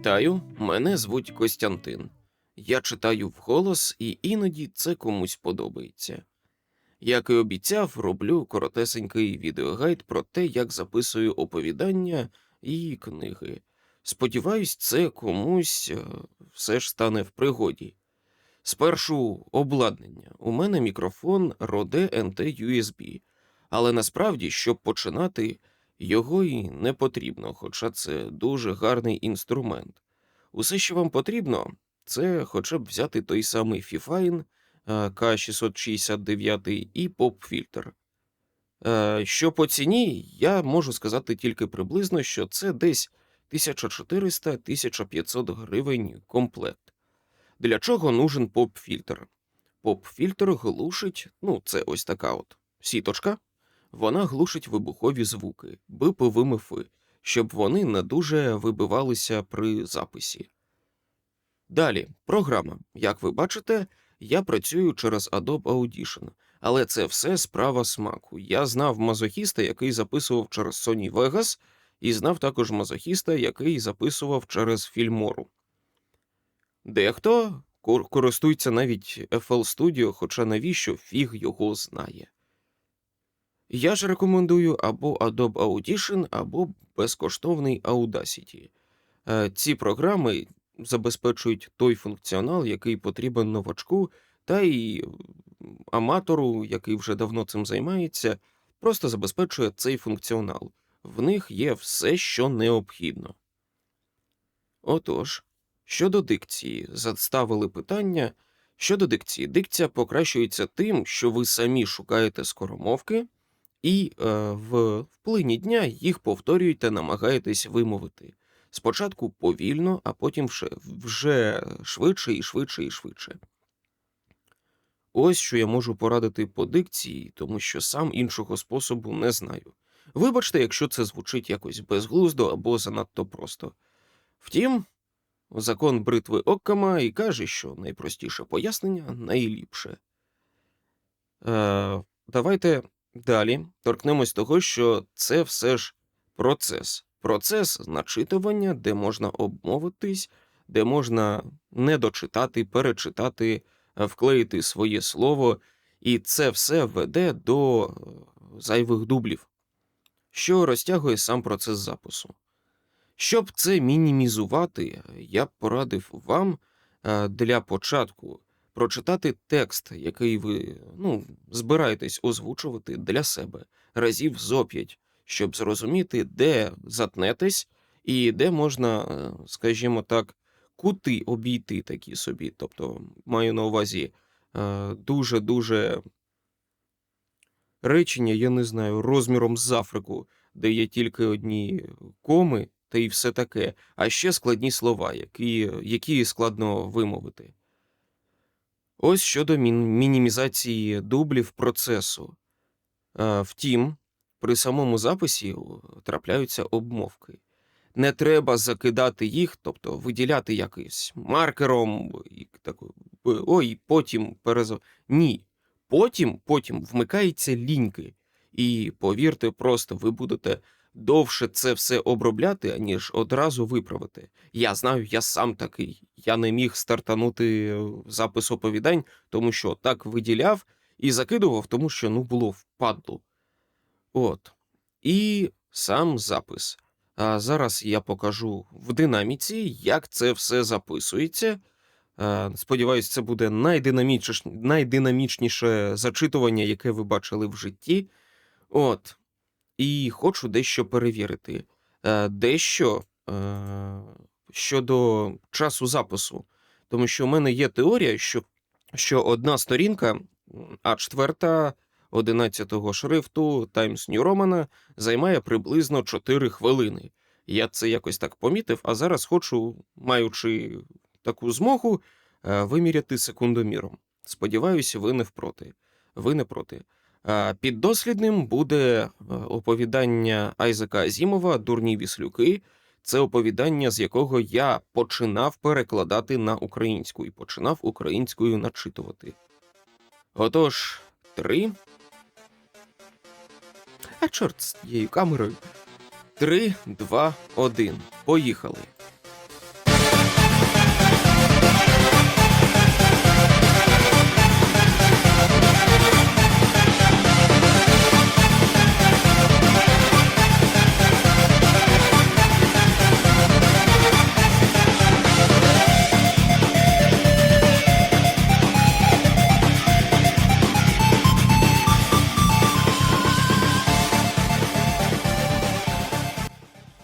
Вітаю, мене звуть Костянтин. Я читаю вголос, і іноді це комусь подобається. Як і обіцяв, роблю коротесенький відеогайд про те, як записую оповідання і книги. Сподіваюсь, це комусь е, все ж стане в пригоді. Спершу обладнання. У мене мікрофон Rode NT USB, але насправді, щоб починати, його і не потрібно, хоча це дуже гарний інструмент. Усе, що вам потрібно, це хоча б взяти той самий Fifine е, К669 і поп-фільтр. Е, Що по ціні, я можу сказати тільки приблизно, що це десь 1400-1500 гривень комплект. Для чого нужен поп-фільтр? Поп-фільтр глушить, ну, це ось така от сіточка. Вона глушить вибухові звуки, биповими фи, щоб вони не дуже вибивалися при записі. Далі, програма. Як ви бачите, я працюю через Adobe Audition, але це все справа смаку. Я знав мазохіста, який записував через Sony Vegas, і знав також мазохіста, який записував через Filmora. Дехто користується навіть FL Studio, хоча навіщо фіг його знає. Я ж рекомендую або Adobe Audition, або безкоштовний Audacity. Е, Ці програми забезпечують той функціонал, який потрібен новачку, та й аматору, який вже давно цим займається, просто забезпечує цей функціонал. В них є все, що необхідно. Отож, щодо дикції, заставили питання. Щодо дикції, дикція покращується тим, що ви самі шукаєте скоромовки і е, в вплині дня їх повторюєте, намагаєтесь вимовити. Спочатку повільно, а потім вже, вже швидше і швидше і швидше. Ось що я можу порадити по дикції, тому що сам іншого способу не знаю. Вибачте, якщо це звучить якось безглуздо або занадто просто. Втім, закон бритви Оккама і каже, що найпростіше пояснення найліпше. Е, давайте далі торкнемось того, що це все ж процес. Процес начитування, де можна обмовитись, де можна не дочитати, перечитати, е, вклеїти своє слово, і це все веде до е, зайвих дублів, що розтягує сам процес запису. Щоб це мінімізувати, я б порадив вам е, для початку прочитати текст, який ви ну, збираєтесь озвучувати для себе разів зо п'ять, щоб зрозуміти, де затнетесь і де можна, е, скажімо так, кути обійти такі собі. Тобто, маю на увазі е, дуже-дуже речення, я не знаю, розміром з Африку, де є тільки одні коми та й все таке, а ще складні слова, які, які складно вимовити. Ось щодо мін- мінімізації дублів процесу. Е, Втім, при самому записі трапляються обмовки. Не треба закидати їх, тобто виділяти якимсь маркером, і так, ой, потім перез... Ні. Потім, потім вмикаються ліньки. І повірте, просто ви будете довше це все обробляти, аніж одразу виправити. Я знаю, я сам такий. Я не міг стартанути е, запис оповідань, тому що так виділяв і закидував, тому що ну було впадло. От. І сам запис. А зараз я покажу в динаміці, як це все записується. Е, Сподіваюсь, це буде найдинамічніше зачитування, яке ви бачили в житті. От. І хочу дещо перевірити. Е, Дещо е, щодо часу запису. Тому що в мене є теорія, що, що одна сторінка А4 11 шрифту Times New Roman займає приблизно 4 хвилини. Я це якось так помітив, а зараз хочу, маючи таку змогу, е, виміряти секундоміром. Сподіваюся, ви не впроти. Ви не проти. Піддослідним буде е, оповідання Айзека Азімова Дурні віслюки. Це оповідання, з якого я починав перекладати на українську і починав українською начитувати. Отож, три. А чорт з тією камерою. Три, два, один. Поїхали.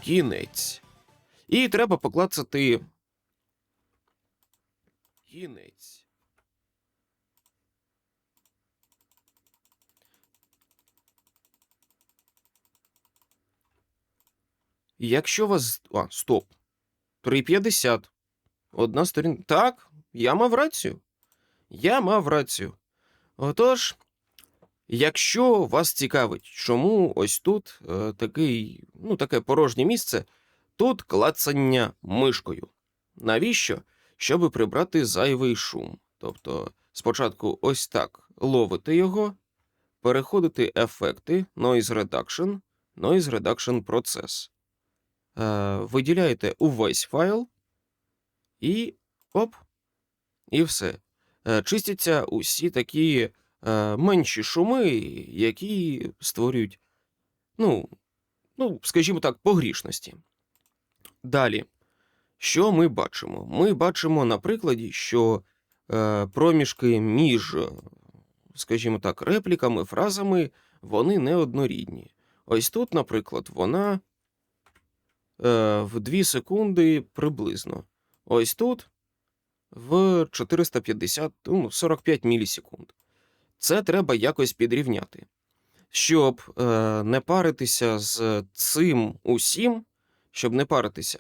Кінець. І треба поклацати. Кінець. Якщо вас. А, стоп. 3,50. Одна сторінка. Так, я мав рацію. Я мав рацію. Отож, якщо вас цікавить, чому ось тут е, такий, ну, таке порожнє місце, тут клацання мишкою. Навіщо? Щоб прибрати зайвий шум. Тобто, спочатку ось так ловите його, переходите ефекти, Noise Reduction, Noise Reduction процес. Е, виділяєте увесь файл і оп, і все. Е, чистяться усі такі менші шуми, які створюють, ну, ну, скажімо так, погрішності. Далі, що ми бачимо? Ми бачимо на прикладі, що е, проміжки між, е, скажімо так, репліками, фразами, вони неоднорідні. Ось тут, наприклад, вона е, в 2 секунди приблизно. Ось тут в 450, ну, 45 мілісекунд. Це треба якось підрівняти. Щоб е, не паритися з цим усім, щоб не паритися,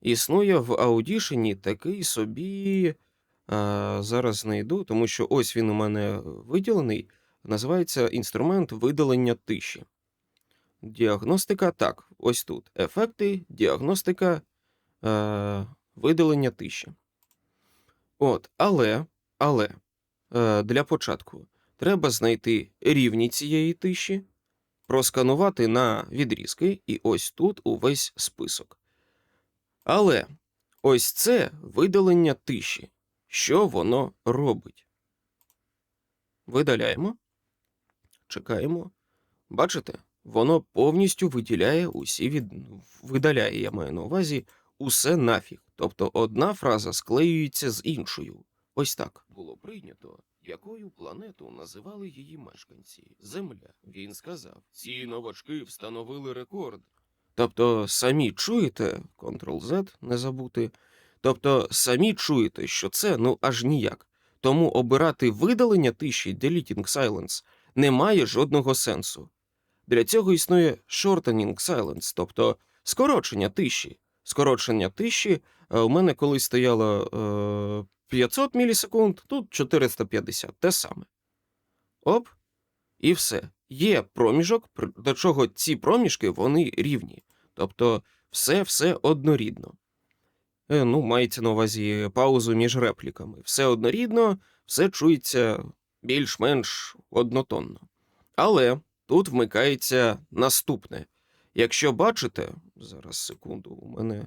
існує в Audition такий собі. Е, зараз знайду, тому що ось він у мене виділений. Називається інструмент видалення тиші. Діагностика. Так, ось тут. Ефекти, діагностика, е, видалення тиші. От, але, але е, для початку треба знайти рівні цієї тиші, просканувати на відрізки, і ось тут увесь список. Але ось це видалення тиші. Що воно робить? Видаляємо, чекаємо. Бачите, воно повністю виділяє усі від... видаляє, я маю на увазі, усе нафіг. Тобто одна фраза склеюється з іншою. Ось так було прийнято. Якою планету називали її мешканці? Земля. Він сказав: ці новачки встановили рекорд. Тобто, самі чуєте, Ctrl-Z, не забути. Тобто, самі чуєте, що це ну аж ніяк. Тому обирати видалення тиші Deleting Silence не має жодного сенсу. Для цього існує Shortening Silence, тобто скорочення тиші. Скорочення тиші е, у мене колись стояло е, 500 мілісекунд, тут 450, те саме. Оп, і все. Є проміжок, до чого ці проміжки вони рівні. Тобто все все однорідно. Е, ну, мається на увазі паузу між репліками. Все однорідно, все чується більш-менш однотонно. Але тут вмикається наступне. Якщо бачите, зараз секунду, у мене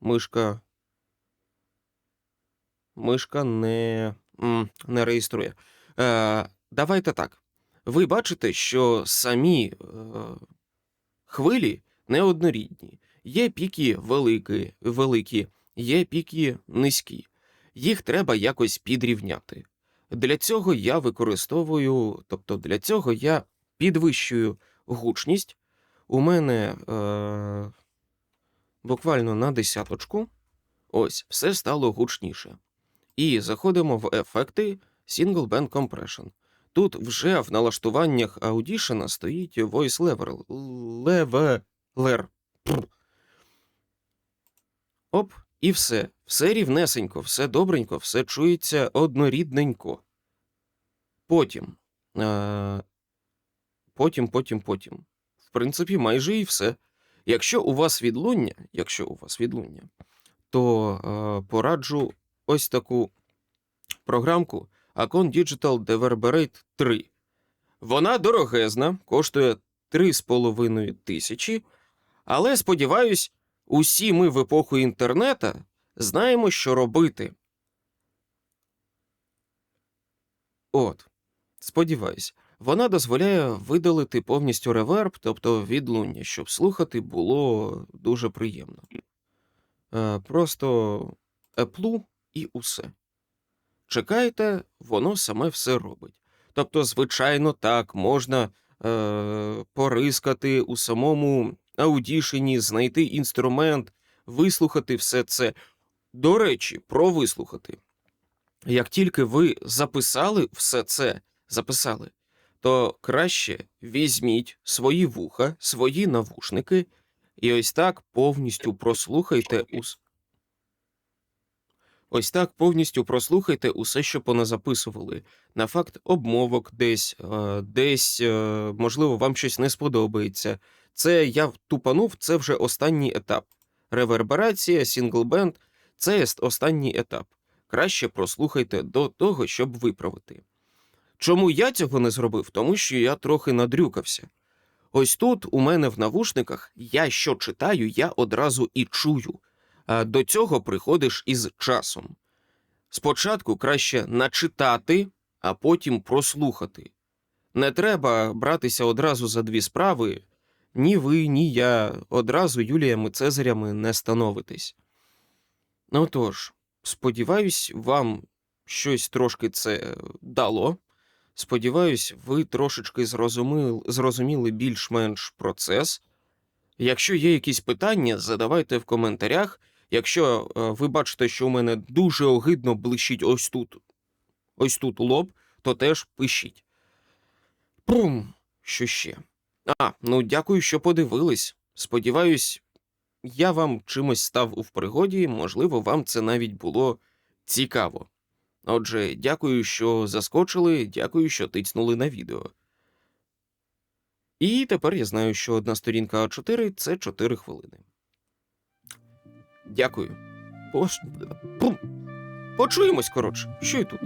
мишка. Мишка не, не реєструє. Е, давайте так. Ви бачите, що самі е, хвилі неоднорідні. Є піки великі, великі, є піки низькі. Їх треба якось підрівняти. Для цього я використовую, тобто для цього я підвищую гучність. У мене е, буквально на десяточку. Ось, все стало гучніше. І заходимо в ефекти Single Band Compression. Тут вже в налаштуваннях Audition стоїть Voice Level. Leveler. Оп, і все. Все рівнесенько, все добренько, все чується однорідненько. Потім. Е, потім, потім, потім. В принципі, майже і все. Якщо у вас відлуння, якщо у вас відлуння, то е, пораджу ось таку програмку Acon Digital Reverberate 3. Вона дорогезна, коштує 3,5 тисячі, але сподіваюсь, усі ми в епоху інтернета знаємо, що робити. От, сподіваюсь, вона дозволяє видалити повністю реверб, тобто відлуння, щоб слухати було дуже приємно. Е, просто еплу і усе. Чекайте, воно саме все робить. Тобто, звичайно, так, можна е, порискати у самому аудішені, знайти інструмент, вислухати все це. До речі, про вислухати. Як тільки ви записали все це, записали, то краще візьміть свої вуха, свої навушники і ось так повністю прослухайте ус... Ось так повністю прослухайте усе, що поназаписували. На факт обмовок десь, е, десь, е, можливо, вам щось не сподобається. Це я тупанув, це вже останній етап. Реверберація, сінглбенд – це останній етап. Краще прослухайте до того, щоб виправити. Чому я цього не зробив? Тому що я трохи надрюкався. Ось тут у мене в навушниках я що читаю, я одразу і чую. А до цього приходиш із часом. Спочатку краще начитати, а потім прослухати. Не треба братися одразу за дві справи. Ні ви, ні я одразу Юліями Цезарями не становитесь. Отож, сподіваюсь, вам щось трошки це дало. Сподіваюсь, ви трошечки зрозуміли, зрозуміли більш-менш процес. Якщо є якісь питання, задавайте в коментарях. Якщо е, ви бачите, що у мене дуже огидно блищить ось тут, ось тут лоб, то теж пишіть. Прум, що ще? А, ну дякую, що подивились. Сподіваюсь, я вам чимось став у пригоді, можливо, вам це навіть було цікаво. Отже, дякую, що заскочили, дякую, що тицнули на відео. І тепер я знаю, що одна сторінка А4 це 4 хвилини. Дякую. Пош... Пум. Почуємось, коротше. Що й тут?